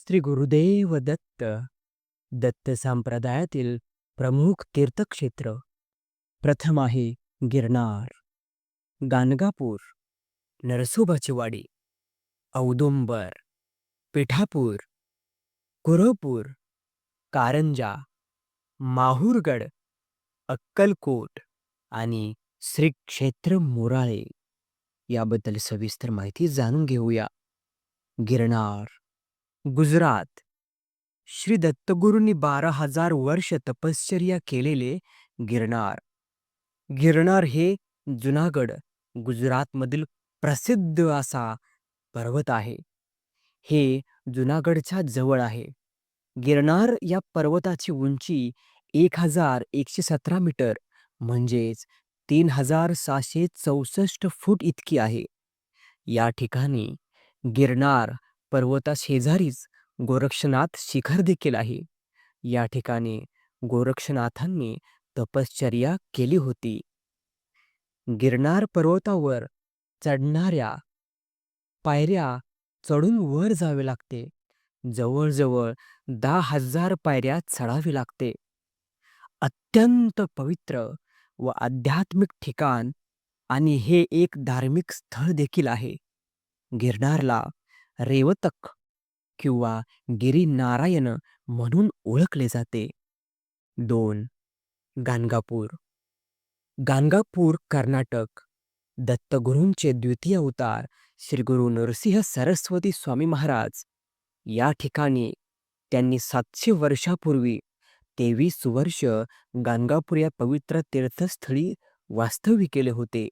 श्री गुरुदेव दत्त दत्त संप्रदायातील प्रमुख तीर्थक्षेत्र. प्रथम आहे गिरनार गाणगापूर नरसोबाची वाडी औदुंबर पिठापूर कुरपूर कारंजा माहूरगड अक्कलकोट आणि श्री क्षेत्र मोराळे. याबद्दल सविस्तर माहिती जाणून घेऊया. गिरनार गुजरात. श्री दत्तगुरूंनी बारा हजार वर्ष तपश्चर्या केलेले गिरनार. गिरनार हे जुनागड गुजरातमधील प्रसिद्ध असा पर्वत आहे. हे जुनागडच्या जवळ आहे. गिरनार या पर्वताची उंची एक हजार एकशे सतरा मीटर म्हणजेच तीन हजार सहाशे चौसष्ट फूट इतकी आहे. या ठिकाणी गिरनार पर्वताशेजारीच गोरक्षनाथ शिखर देखील आहे. या ठिकाणी गोरक्षनाथांनी तपश्चर्या केली होती. गिरनार पर्वतावर चढणाऱ्या पायऱ्या चढून वर जावे लागते. जवळजवळ दहा हजार पायऱ्या चढावी लागते. अत्यंत पवित्र व आध्यात्मिक ठिकाण आणि हे एक धार्मिक स्थळ देखील आहे. गिरनारला रेवतक किंवा गिरीनारायण म्हणून ओळखले जाते. दोन गाणगापूर. गाणगापूर कर्नाटक. दत्तगुरूंचे द्वितीय अवतार श्री गुरु नरसिंह सरस्वती स्वामी महाराज. या ठिकाणी त्यांनी सातशे वर्षापूर्वी तेवीस वर्ष गाणगापूर या पवित्र तीर्थस्थळी वास्तव्य केले होते.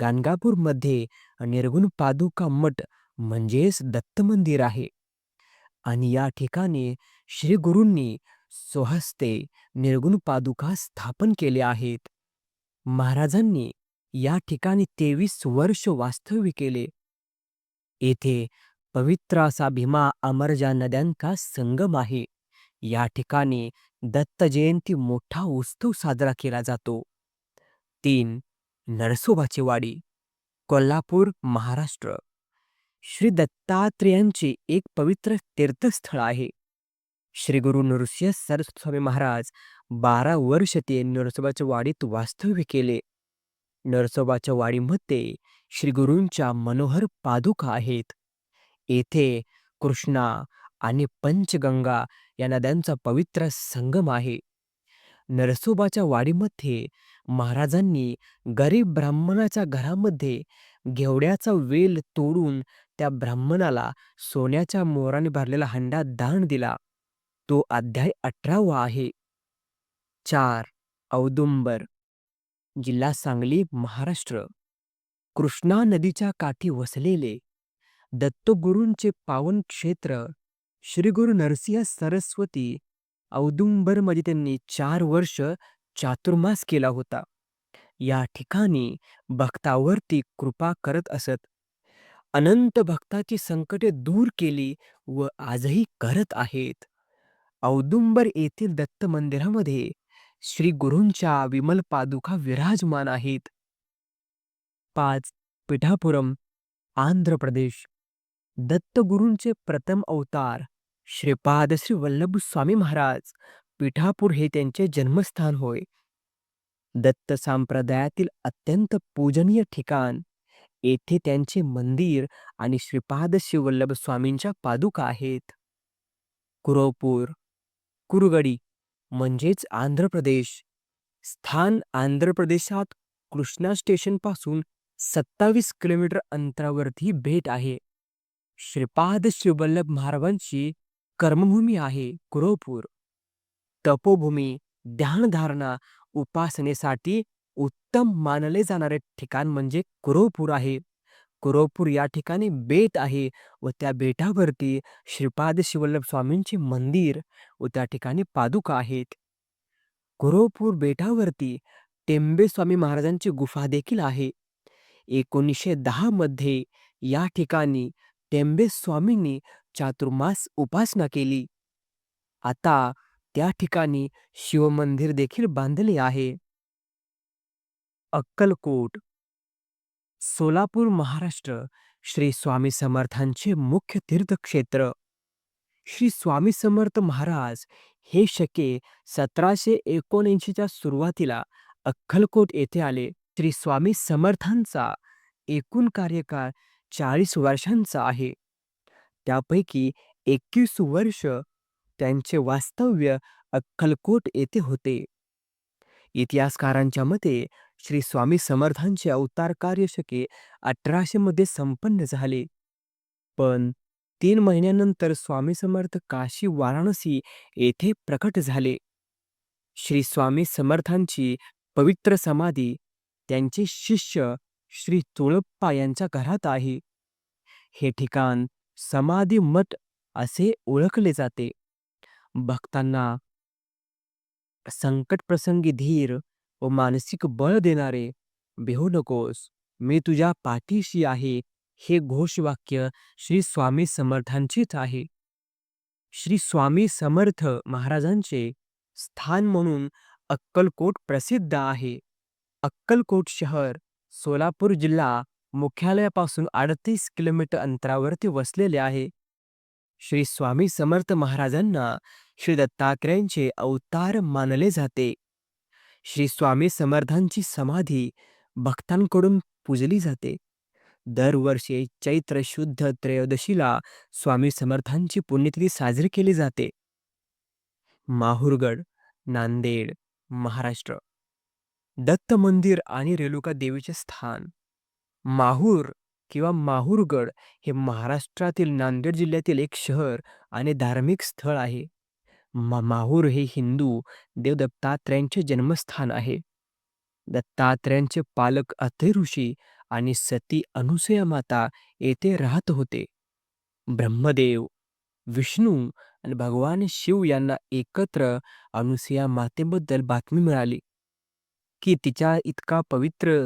गाणगापूरमध्ये निर्गुण पादुका मठ म्हणजेच दत्त मंदिर आहे. आणि या ठिकाणी श्री गुरूंनी स्वहस्ते निर्गुण पादुका स्थापन केल्या आहेत. महाराजांनी या ठिकाणी तेवीस वर्ष वास्तव्य केले. येथे पवित्र असा भीमा अमरजा नद्यांचा संगम आहे. या ठिकाणी दत्त जयंती मोठा उत्सव साजरा केला जातो. तीन नरसोबाची वाडी कोल्हापूर महाराष्ट्र. श्री दत्तात्रेयांचे एक पवित्र तीर्थस्थळ आहे. श्री गुरु नृसिंह सरस्वामी महाराज बारा वर्ष ते नरसोबाच्या वाडीत वास्तव्य केले. नरसोबाच्या वाडीमध्ये श्री गुरूंच्या मनोहर पादुका आहेत. येथे कृष्णा आणि पंचगंगा या नद्यांचा पवित्र संगम आहे. नरसोबाच्या वाडीमध्ये महाराजांनी गरीब ब्राह्मणाच्या घरामध्ये घेवड्याचा वेल तोडून त्या ब्राह्मणाला सोन्याच्या मोराने भरलेला हंडा दान दिला. तो अध्याय अठरावा आहे. चार. औदुंबर. जिल्हा सांगली महाराष्ट्र. कृष्णा नदीच्या काठी वसलेले दत्तगुरूंचे पावन क्षेत्र श्री गुरु नरसिंह सरस्वती औदुंबरमध्ये त्यांनी चार वर्ष चातुर्मास केला होता. या ठिकाणी भक्तावरती कृपा करत असत. अनंत भक्ताची संकटे दूर केली व आजही करत आहेत. औदुंबर येथील दत्त मंदिरामध्ये श्री गुरूंच्या विमल पादुका विराजमान आहेत. पाच पिठापुरम आंध्र प्रदेश. दत्तगुरूंचे प्रथम अवतार श्रीपाद श्री वल्लभ स्वामी महाराज. पिठापूर हे त्यांचे जन्मस्थान होय. दत्त संप्रदायातील अत्यंत पूजनीय ठिकाण. येथे त्यांचे मंदिर आणि श्रीपाद शिवल्लभ स्वामींच्या पादुका आहेत. कुरवपूर कुरुगडी म्हणजेच आंध्र प्रदेश. स्थान आंध्र प्रदेशात कृष्णा स्टेशनपासून सत्तावीस किलोमीटर अंतरावरती भेट आहे. श्रीपाद शिवल्लभ महाराजांची कर्मभूमी आहे कुरवपूर. तपोभूमी ध्यानधारणा उपासनेसाठी उत्तम मानले जाणारे ठिकाण म्हणजे कुरोपूर आहे. कुरोपूर या ठिकाणी बेट आहे व त्या बेटावरती श्रीपाद शिवल्लभ स्वामींचे मंदिर व त्या ठिकाणी पादुका आहेत. कुरोपूर बेटावरती टेंबे स्वामी महाराजांची गुफा देखील आहे. एकोणीसशे दहा मध्ये या ठिकाणी टेंबे स्वामींनी चातुर्मास उपासना केली. आता त्या ठिकाणी शिवमंदिर देखील बांधले आहे. अक्कलकोट सोलापूर महाराष्ट्र श्री स्वामी समर्थांचे मुख्य तीर्थक्षेत्र श्री स्वामी समर्थ महाराज हे शके सतराशे एकोणऐंशीच्या सुरुवातीला अक्कलकोट येथे आले. श्री स्वामी समर्थांचा एकूण कार्यकाळ चाळीस वर्षांचा आहे. त्यापैकी एकवीस वर्ष त्यांचे वास्तव्य अक्कलकोट येथे होते. इतिहासकारांच्या मते श्री स्वामी समर्थांचे अवतार कार्यशके अठराशे मध्ये संपन्न झाले. पण तीन महिन्यानंतर स्वामी समर्थ काशी वाराणसी येथे प्रकट झाले. श्री स्वामी समर्थांची पवित्र समाधी त्यांचे शिष्य श्री तुळप्पा यांच्या घरात आहे. हे ठिकाण समाधी मठ असे ओळखले जाते. भक्तांना संकट प्रसंगी धीर व मानसिक बळ देणारे "भिवू नकोस, मी तुझ्या पाठीशी आहे" हे घोषवाक्य श्री स्वामी समर्थांचेच आहे. श्री स्वामी समर्थ महाराजांचे स्थान म्हणून अक्कलकोट प्रसिद्ध आहे. अक्कलकोट शहर सोलापूर जिल्हा मुख्यालयापासून अडतीस किलोमीटर अंतरावरती वसलेले आहे. श्री स्वामी समर्थ महाराजांना श्री दत्तात्रेयांचे अवतार मानले जाते. श्री स्वामी समर्थांची समाधी भक्तांकडून पूजली जाते. दरवर्षी चैत्र शुद्ध त्रयोदशीला स्वामी समर्थांची पुण्यतिथी साजरी केली जाते. माहूरगड, नांदेड, महाराष्ट्र. दत्त मंदिर आणि रेणुका देवीचे स्थान माहूर किंवा माहूरगड हे महाराष्ट्रातील नांदेड जिल्ह्यातील एक शहर आणि धार्मिक स्थळ आहे. मा माहूर हे हिंदू देवदत्तात्रयांचे जन्मस्थान आहे. दत्तात्रयांचे पालक अत्रि ऋषी आणि सती अनुसया माता येथे राहत होते. ब्रह्मदेव, विष्णू आणि भगवान शिव यांना एकत्र अनुसया मातेबद्दल बातमी मिळाली की तिच्या इतका पवित्र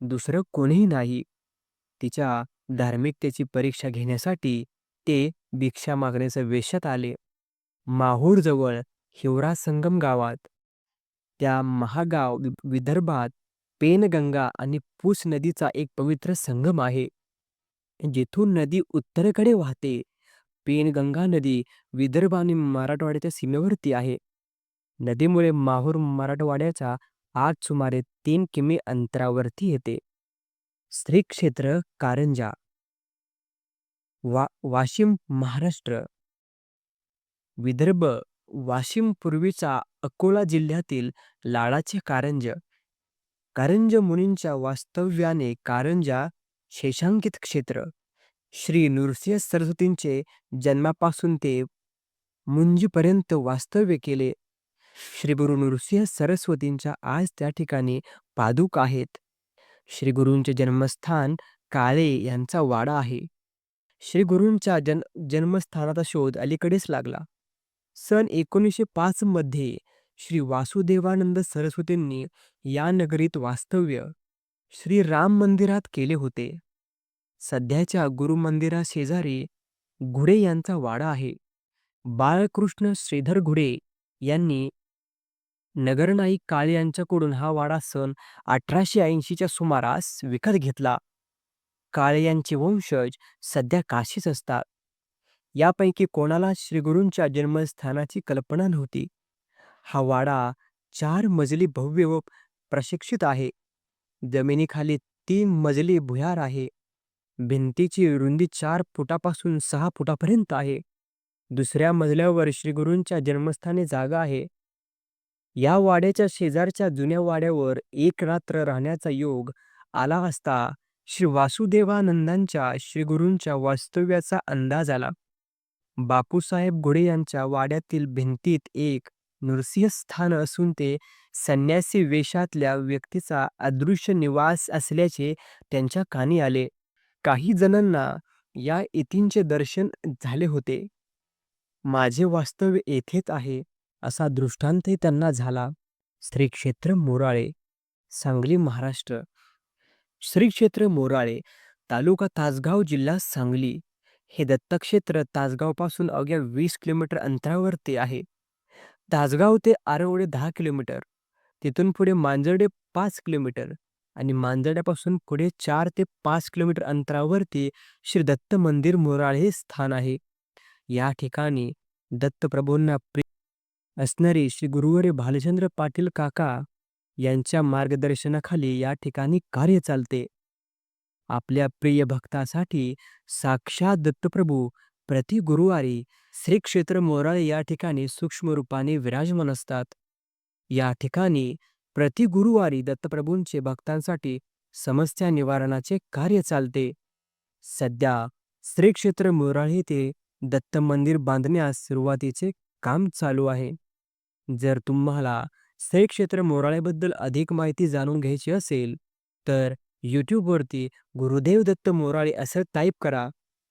दुसरं कोणीही नाही. तिच्या धार्मिकतेची परीक्षा घेण्यासाठी ते भिक्षा मागण्याच्या वेशात आले. माहूरजवळ हिवरा संगम गावात. त्या महागाव विदर्भात पेनगंगा आणि पूस नदीचा एक पवित्र संगम आहे. जिथून नदी उत्तरेकडे वाहते. पेनगंगा नदी विदर्भ आणि मराठवाड्याच्या सीमेवरती आहे. नदीमुळे माहूर मराठवाड्याच्या आज सुमारे तीन किमी अंतरावरती येते. श्री क्षेत्र कारंजा वा वाशिम महाराष्ट्र विदर्भ वाशिम पूर्वीचा अकोला जिल्ह्यातील लाडाचे कारंज कारंज मुनींच्या वास्तव्याने कारंजा शेषांकित क्षेत्र श्री नृसिंह सरस्वतींचे जन्मापासून ते मुंजीपर्यंत वास्तव्य केले. श्री गुरु नृसिंह सरस्वतींच्या आज त्या ठिकाणी पादुक आहेत. श्री गुरूंचे जन्मस्थान काळे यांचा वाडा आहे. श्री गुरूंच्या जन जन्मस्थानाचा शोध अलीकडेच लागला. सन एकोणीसशे पाच मध्ये श्री वासुदेवानंद सरस्वतींनी या नगरीत वास्तव्य श्री राम मंदिरात केले होते. सध्याच्या गुरुमंदिराशेजारी घुडे यांचा वाडा आहे. बाळकृष्ण श्रीधर घुडे यांनी नगरनाईक काळे यांच्याकडून हा वाडा सन अठराशे ऐंशीच्या सुमारास विकत घेतला. काळे यांचे वंशज सध्या काशीच असतात. यापैकी कोणाला श्रीगुरूंच्या जन्मस्थानाची कल्पना नव्हती. हा वाडा चार मजली भव्य व प्रशिक्षित आहे. जमिनीखाली तीन मजली भुयार आहे. भिंतीची रुंदी चार फुटापासून सहा फुटापर्यंत आहे. दुसऱ्या मजल्यावर श्रीगुरूंच्या जन्मस्थानी जागा आहे. या वाड्याच्या शेजारच्या जुन्या वाड्यावर एक रात्र राहण्याचा योग आला असता श्री वासुदेवानंदांच्या श्रीगुरूंच्या वास्तव्याचा अंदाज आला. बापूसाहेब घुडे यांच्या वाड्यातील भिंतीत एक नृसिंहस्थान असून ते संन्यासी वेशातल्या व्यक्तीचा अदृश्य निवास असल्याचे त्यांच्या कानी आले. काही जणांना या येथींचे दर्शन झाले होते. माझे वास्तव्य येथेच आहे असा दृष्टांतही त्यांना झाला. श्री क्षेत्र मोराळे सांगली महाराष्ट्र श्री क्षेत्र मोराळे तालुका तासगाव जिल्हा सांगली हे दत्तक्षेत्र तासगावपासून अवघ्या वीस किलोमीटर अंतरावरती आहे. तासगाव ते आरवडे दहा किलोमीटर तिथून पुढे मांजर्डे पाच किलोमीटर आणि मांजर्ड्यापासून पुढे चार ते पाच किलोमीटर अंतरावरती श्री दत्त मंदिर मोराळे हे स्थान आहे. या ठिकाणी दत्तप्रभूंना प्रिय असणारे श्री गुरुवरे भालचंद्र पाटील काका यांच्या मार्गदर्शनाखाली या ठिकाणी कार्य चालते आपल्या प्रिय भक्तासाठी साक्षात दत्तप्रभू प्रति गुरुवारी श्री क्षेत्र मोराळे या ठिकाणी सूक्ष्म रूपाने विराजमान असतात. या ठिकाणी प्रति गुरुवारी दत्तप्रभूंचे भक्तांसाठी समस्या निवारणाचे कार्य चालते. सध्या श्री क्षेत्र मोराळे येथे दत्त मंदिर बांधण्यास सुरुवातीचे काम चालू आहे. जर तुम्हाला श्री क्षेत्र मोराळेबद्दल अधिक माहिती जाणून घ्यायची असेल तर यूट्यूबवरती गुरुदेव दत्त मोराळे असं टाईप करा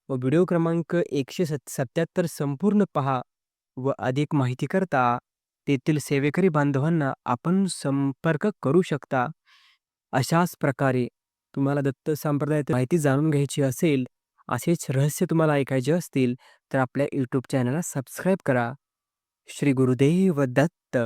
व व्हिडिओ क्रमांक एकशे सत सत्याहत्तर संपूर्ण पहा व अधिक माहिती करता तेथील सेवेकरी बांधवांना आपण संपर्क करू शकता. अशाच प्रकारे तुम्हाला दत्त संप्रदायात माहिती जाणून घ्यायची असेल असेच रहस्य तुम्हाला ऐकायचे असतील तर आपल्या यूट्यूब चॅनलला सबस्क्राईब करा. श्री गुरुदेव दत्त